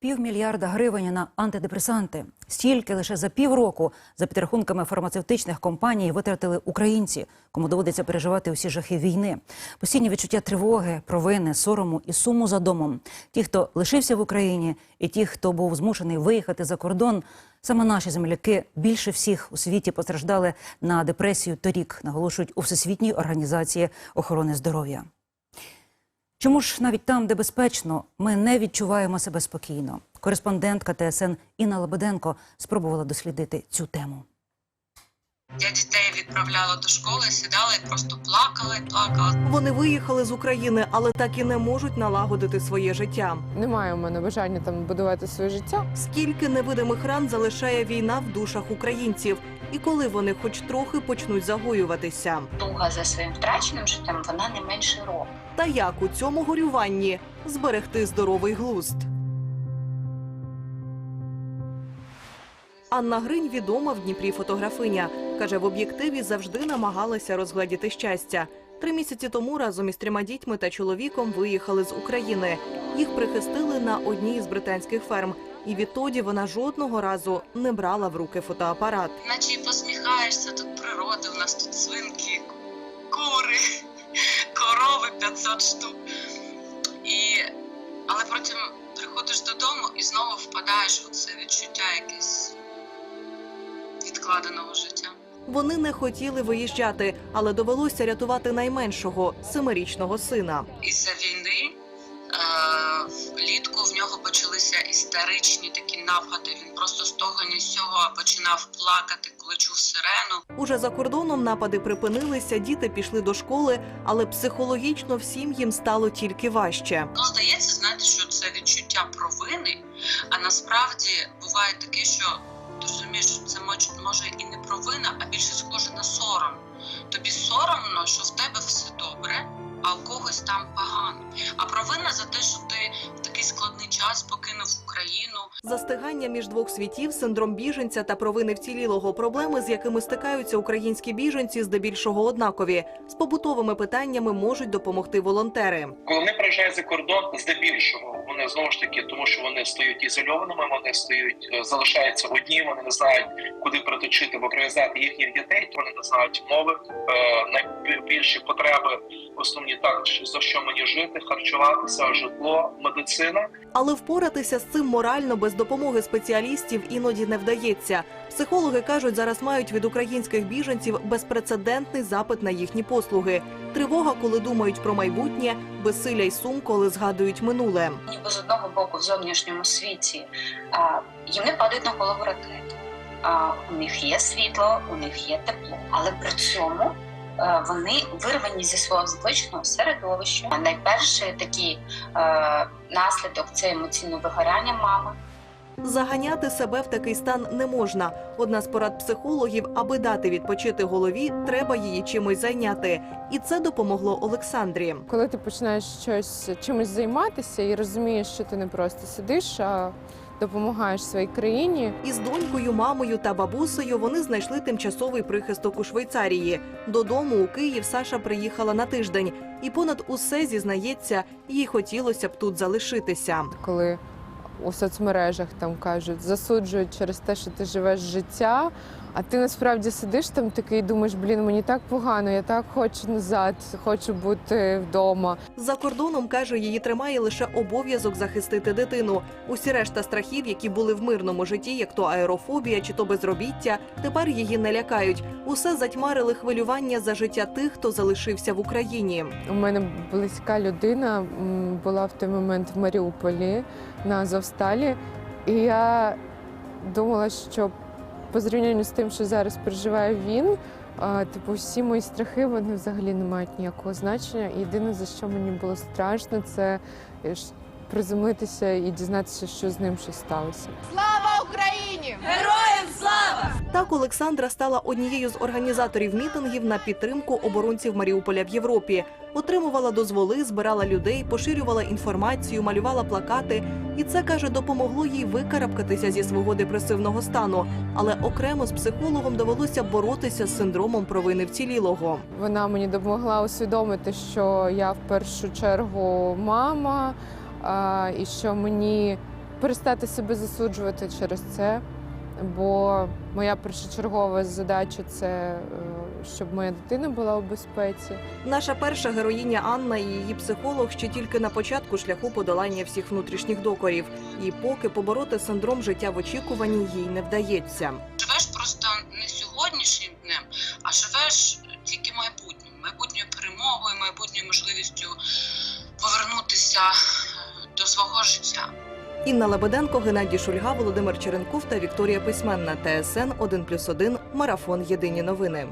Півмільярда гривень на антидепресанти. Стільки лише за півроку, за підрахунками фармацевтичних компаній, витратили українці, кому доводиться переживати усі жахи війни. Постійні відчуття тривоги, провини, сорому і суму за домом. Ті, хто лишився в Україні, і ті, хто був змушений виїхати за кордон. Саме наші земляки більше всіх у світі постраждали на депресію торік, наголошують у Всесвітній організації охорони здоров'я. Чому ж навіть там, де безпечно, ми не відчуваємо себе спокійно? Кореспондентка ТСН Інна Лебеденко спробувала дослідити цю тему. Я дітей відправляла до школи, сідала і просто плакала і плакала. Вони виїхали з України, але так і не можуть налагодити своє життя. Немає у мене бажання там будувати своє життя. Скільки невидимих ран залишає війна в душах українців, і коли вони хоч трохи почнуть загоюватися? туга за своїм втраченим життям вона не менше року. Та як у цьому горюванні зберегти здоровий глузд? Анна Гринь відома в Дніпрі фотографиня. Каже, в об'єктиві завжди намагалася розгледіти щастя. Три місяці тому разом із трьома дітьми та чоловіком виїхали з України. Їх прихистили на одній із британських ферм. І відтоді вона жодного разу не брала в руки фотоапарат. Наче посміхаєшся, тут природа, у нас тут свинки, кури, корови 500 штук. І... Але потім приходиш додому і знову впадаєш у це відчуття якесь відкладеного життя. Вони не хотіли виїжджати, але довелося рятувати найменшого семирічного сина. Із-за війни влітку в нього почалися істеричні такі напади. Він просто з того ні з цього починав плакати, коли чув сирену. Уже за кордоном напади припинилися, діти пішли до школи, але психологічно всім їм стало тільки важче. Ну, здається, знаєте, що це відчуття провини, а насправді буває таке, що ти розумієш, що це може і не провина, а більше схоже на сором. Тобі соромно, що в тебе все добре, а у когось там погано. А провина за те, що ти в такий складний час Застигання між двох світів, синдром біженця та провини вцілілого проблеми, з якими стикаються українські біженці, здебільшого однакові. З побутовими питаннями можуть допомогти волонтери. Коли вони приїжджають за кордон, здебільшого вони знову ж таки, тому що вони стають ізольованими, вони стають е, залишаються одні, вони не знають, куди приточити або прив'язати їхніх дітей. Вони не знають мови. Е, найбільші потреби основні так за що мені жити, харчуватися, житло, медицина. Але впоратися з цим морально без допомоги спеціалістів іноді не вдається. Психологи кажуть, зараз мають від українських біженців безпрецедентний запит на їхні послуги. Тривога, коли думають про майбутнє, безсилля й сум, коли згадують минуле. Ніби з одного боку в зовнішньому світі а, їм не падають на голову ракети. А, у них є світло, у них є тепло, але при цьому вони вирвані зі свого звичного середовища. Найперший такий е, наслідок це емоційне вигорання мами. Заганяти себе в такий стан не можна. Одна з порад психологів, аби дати відпочити голові, треба її чимось зайняти. І це допомогло Олександрі. Коли ти починаєш щось чимось займатися і розумієш, що ти не просто сидиш, а допомагаєш своїй країні. Із донькою, мамою та бабусею вони знайшли тимчасовий прихисток у Швейцарії. Додому у Київ Саша приїхала на тиждень, і понад усе зізнається, їй хотілося б тут залишитися. коли у соцмережах там кажуть, засуджують через те, що ти живеш життя. А ти насправді сидиш там такий і думаєш, блін, мені так погано, я так хочу назад, хочу бути вдома. За кордоном каже, її тримає лише обов'язок захистити дитину. Усі решта страхів, які були в мирному житті, як то аерофобія чи то безробіття, тепер її не лякають. Усе затьмарили хвилювання за життя тих, хто залишився в Україні. У мене близька людина була в той момент в Маріуполі на Азовсталі, і я думала, що по зрівнянню з тим, що зараз переживає він, типу, всі мої страхи вони взагалі не мають ніякого значення. І єдине, за що мені було страшно, це е, ж приземлитися і дізнатися, що з ним щось сталося. Слава Україні! Героям слава! Так Олександра стала однією з організаторів мітингів на підтримку оборонців Маріуполя в Європі. Отримувала дозволи, збирала людей, поширювала інформацію, малювала плакати І це каже, допомогло їй викарабкатися зі свого депресивного стану. Але окремо з психологом довелося боротися з синдромом провини вцілілого. Вона мені допомогла усвідомити, що я в першу чергу мама, і що мені перестати себе засуджувати через це. Бо моя першочергова задача це е, щоб моя дитина була у безпеці. Наша перша героїня Анна і її психолог ще тільки на початку шляху подолання всіх внутрішніх докорів. І поки побороти синдром життя в очікуванні їй не вдається. Живеш просто не сьогоднішнім днем, а живеш тільки майбутнім, майбутньою перемогою, майбутньою можливістю повернутися е, до свого життя. Інна Лебеденко, Геннадій Шульга, Володимир Черенков та Вікторія Письменна. ТСН 1+,1, Марафон. Єдині новини.